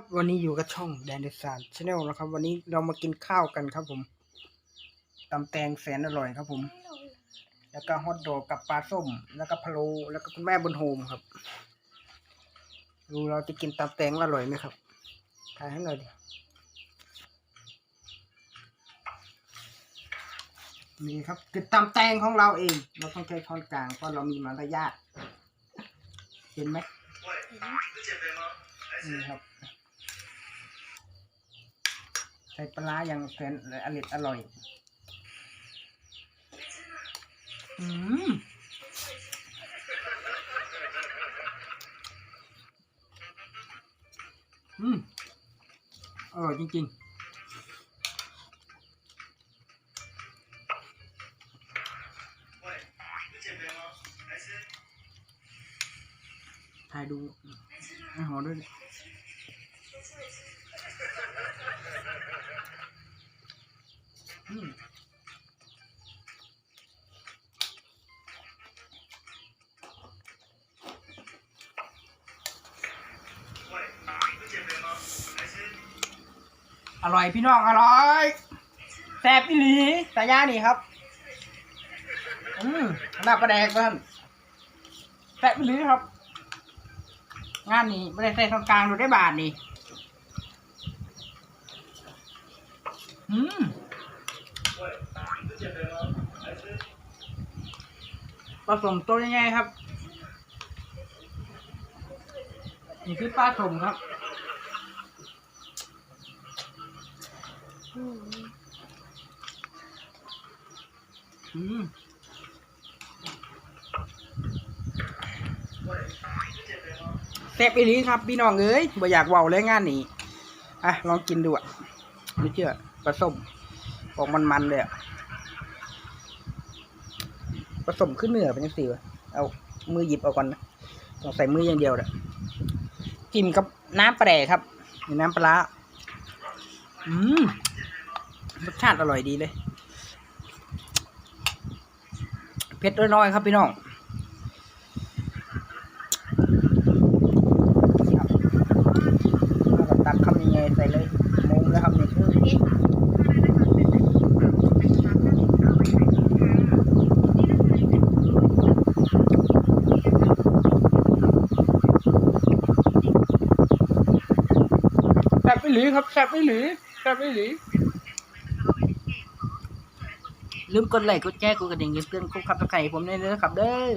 ครับวันนี้อยู่กับช่องแดนเดซานชาแนลนะครับ วันนี้เรามากินข้าวกันครับผมตำแตงแสนอร่อยครับผม แล้วก็ฮอทดอกกับปลาส้ม แล้วก็พะโลแล้วก็คุณแม่บนโฮมครับ ดูเราจะกินตำแตงอร่อยไหมครับถ่ายให้หน่อยดินี่ครับคือตำแตงของเราเอง เราต้องใช้ช้อนกลางเพราะเรามีมารยาทเห็นไหมนี่ครับ ส่ปลาร้าอย่างแสนอร่อยอร่อย อืมอืมอร่อยจริง ๆถ่ายดูให้หอด้วย อร่อยพี่น้องอร่อยแซ่บอีหลีตาย่านี่ครับ อืมหน้าประแดกเพื่อนแซ่บอีหลีครับ งานนี้ไม่ได้ใส่ตรงกลางดูได้บาทนี่อืมผสมตัวยังไงครับ นี่คือปลาสมครับ อืมแซ่บอีหลีครับ พี่น้องเอ้ยบ่อยากเว้าเลยงานนี้อะลองกินดูอะไม่เชื่อปลาส้มออกมันๆเลยอะผสมขึ้นเหนือเป็นยังไงวะเอามือหยิบเอาก่อนนะต้องใส่มืออย่างเดียวแหละจิ้มกับน้ำปลาแดกครับมีน้ำปลาร้าอืม รสชาติอร่อยดีเลยเผ็ดน้อยๆครับพี่น้องจับแล้วก็ตักคำยังไงใส่เลยมุมแล้วครับนี่คือแซ่บไปหลีครับแซ่บไปหลีแซ่บไปหลี ลืมกดไลค์กดแชร์กดกระดิ่งเพื่อนคุกคับตะไคร่ผมได้เลยนะครับเด้อ